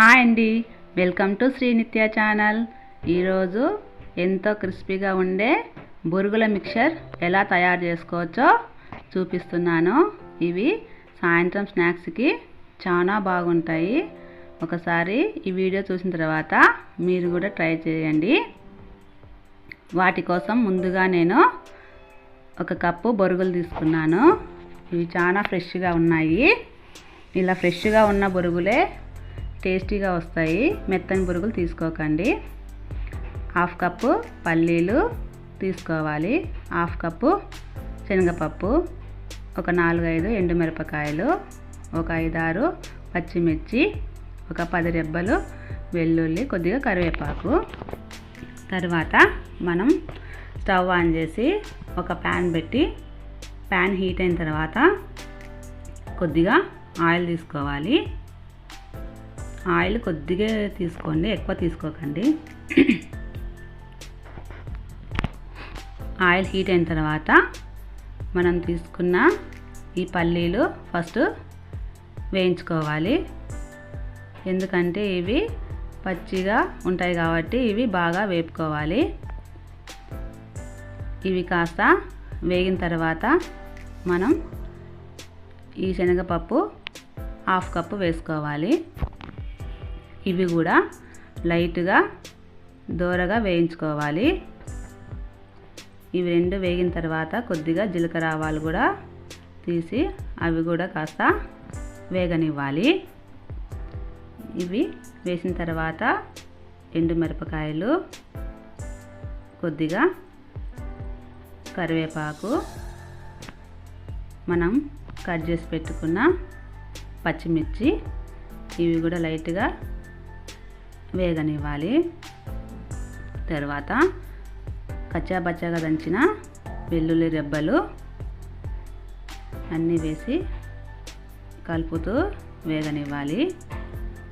Hi అండి. Welcome to Srinitya channel. ఈరోజు ఎంతో క్రిస్పీగా ఉండే బురుగుల మిక్చర్ ఎలా తయారు చేసుకోవచ్చో చూపిస్తున్నాను. ఇవి సాయంత్రం స్నాక్స్కి చాలా బాగుంటాయి. ఒకసారి ఈ వీడియో చూసిన తర్వాత మీరు కూడా ట్రై చేయండి. వాటి కోసం ముందుగా నేను ఒక కప్పు బొరుగులు తీసుకున్నాను. ఇవి చాలా ఫ్రెష్గా ఉన్నాయి. ఇలా ఫ్రెష్గా ఉన్న బొరుగులే టేస్టీగా వస్తాయి. మెత్తని పురుగులు తీసుకోకండి. హాఫ్ కప్పు పల్లీలు తీసుకోవాలి. హాఫ్ కప్పు శనగపప్పు ఒక నాలుగైదు ఎండుమిరపకాయలు ఒక ఐదారు పచ్చిమిర్చి ఒక పది రెబ్బలు వెల్లుల్లి కొద్దిగా కరివేపాకు. తర్వాత మనం స్టవ్ ఆన్ చేసి ఒక ప్యాన్ పెట్టి ప్యాన్ హీట్ అయిన తర్వాత కొద్దిగా ఆయిల్ తీసుకోవాలి. ఆయిల్ కొద్దిగా తీసుకోండి ఎక్కువ తీసుకోకండి. ఆయిల్ హీట్ అయిన తర్వాత మనం తీసుకున్న ఈ పల్లీలు ఫస్ట్ వేయించుకోవాలి. ఎందుకంటే ఇవి పచ్చిగా ఉంటాయి కాబట్టి ఇవి బాగా వేపుకోవాలి. ఇవి కాస్త వేగిన తర్వాత మనం ఈ శనగపప్పు హాఫ్ కప్పు వేసుకోవాలి. ఇవి కూడా లైట్గా దోరగా వేయించుకోవాలి. ఇవి రెండు వేగిన తర్వాత కొద్దిగా జీలకర్ర ఆవాలు కూడా తీసి అవి కూడా కాస్త వేగనివ్వాలి. ఇవి వేసిన తర్వాత ఎండుమిరపకాయలు కొద్దిగా కరివేపాకు మనం కట్ చేసి పెట్టుకున్న పచ్చిమిర్చి ఇవి కూడా లైట్గా వేగనివ్వాలి. తర్వాత కచ్చాబచ్చాగా దంచిన వెల్లుల్లి రెబ్బలు అన్నీ వేసి కలుపుతూ వేగనివ్వాలి.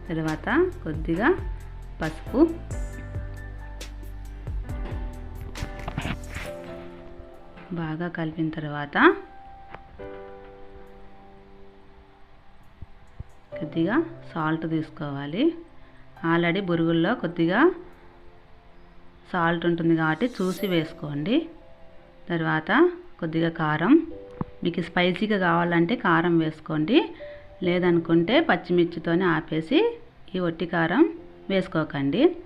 తర్వాత కొద్దిగా పసుపు. బాగా కలిపిన తర్వాత కొద్దిగా సాల్ట్ తీసుకోవాలి. ఆల్రెడీ బురుగుల్లో కొద్దిగా సాల్ట్ ఉంటుంది కాబట్టి చూసి వేసుకోండి. తర్వాత కొద్దిగా కారం. మీకు స్పైసీగా కావాలంటే కారం వేసుకోండి. లేదనుకుంటే పచ్చిమిర్చితోనే ఆపేసి ఈ ఒట్టి కారం వేసుకోకండి.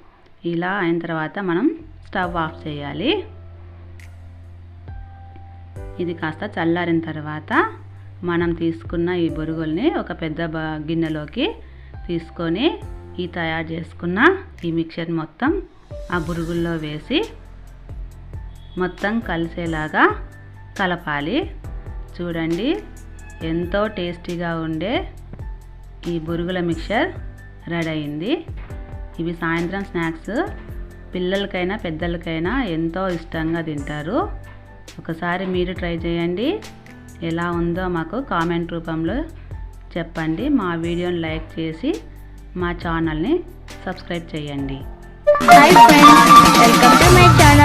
ఇలా అయిన తర్వాత మనం స్టవ్ ఆఫ్ చేయాలి. ఇది కాస్త చల్లారిన తర్వాత మనం తీసుకున్న ఈ బొరుగుల్ని ఒక పెద్ద గిన్నెలోకి తీసుకొని ఈ తయారు చేసుకున్న ఈ మిక్చర్ మొత్తం ఆ బురుగుల్లో వేసి మొత్తం కలిసేలాగా కలపాలి. చూడండి ఎంతో టేస్టీగా ఉండే ఈ బురుగుల మిక్చర్ రెడీ అయింది. ఇవి సాయంత్రం స్నాక్స్. పిల్లలకైనా పెద్దలకైనా ఎంతో ఇష్టంగా తింటారు. ఒకసారి మీరు ట్రై చేయండి. ఎలా ఉందో మాకు కామెంట్ రూపంలో చెప్పండి. మా వీడియోని లైక్ చేసి మా ఛానల్ని సబ్స్క్రైబ్ చేయండి. Welcome to my channel